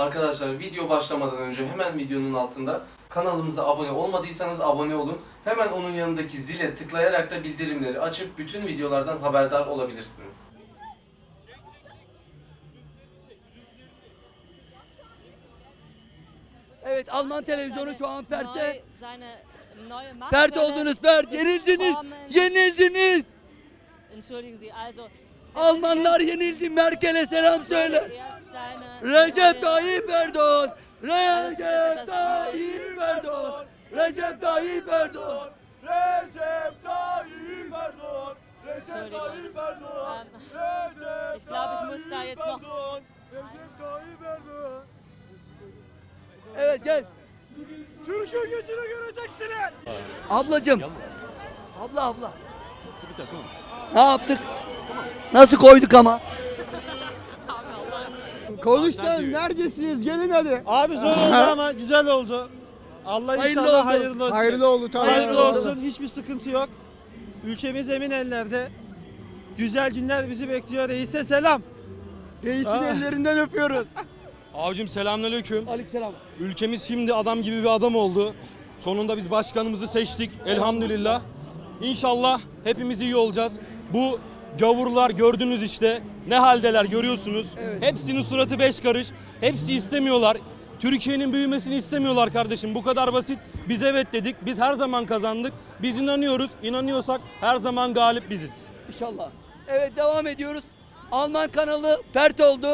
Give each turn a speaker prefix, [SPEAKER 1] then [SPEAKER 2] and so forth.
[SPEAKER 1] Arkadaşlar video başlamadan önce hemen videonun altında kanalımıza abone olmadıysanız abone olun. Hemen onun yanındaki zile tıklayarak da bildirimleri açıp bütün videolardan haberdar olabilirsiniz.
[SPEAKER 2] Evet Alman televizyonu şu an
[SPEAKER 3] Macht
[SPEAKER 2] Perte oldunuz pert. Yenildiniz. Yenildiniz. Almanlar yenildi. Merkel'e selam söyle. Recep Tayyip Erdoğan. Recep Tayyip Erdoğan. Recep Tayyip Erdoğan. Recep Tayyip Erdoğan. Recep Tayyip Erdoğan.
[SPEAKER 3] Ähm, ich glaube, ich muss da jetzt noch.
[SPEAKER 2] Recep Tayyip Erdoğan. Evet gel. Türkiye gücünü göreceksiniz. Ablacım. Abla abla. Ne yaptık? Nasıl koyduk ama?
[SPEAKER 4] Konuşacağım. Neredesiniz? Gelin hadi.
[SPEAKER 5] Abi zor oldu ama güzel oldu. Allah
[SPEAKER 2] Hayırlı
[SPEAKER 5] inşallah
[SPEAKER 2] oldu.
[SPEAKER 5] hayırlı olsun.
[SPEAKER 4] Hayırlı oldu tamam.
[SPEAKER 5] Hayırlı olsun. Hiçbir sıkıntı yok. Ülkemiz emin ellerde. Güzel günler bizi bekliyor. Reis'e selam.
[SPEAKER 4] Reisin
[SPEAKER 5] Aa.
[SPEAKER 4] ellerinden öpüyoruz.
[SPEAKER 6] Abicim selamünaleyküm.
[SPEAKER 2] Aleykümselam.
[SPEAKER 6] Ülkemiz şimdi adam gibi bir adam oldu. Sonunda biz başkanımızı seçtik elhamdülillah. İnşallah hepimiz iyi olacağız. Bu gavurlar gördünüz işte ne haldeler görüyorsunuz. Hepsinin suratı beş karış. Hepsi istemiyorlar. Türkiye'nin büyümesini istemiyorlar kardeşim. Bu kadar basit. Biz evet dedik. Biz her zaman kazandık. Biz inanıyoruz. İnanıyorsak her zaman galip biziz.
[SPEAKER 2] İnşallah. Evet devam ediyoruz. Alman kanalı pert oldu.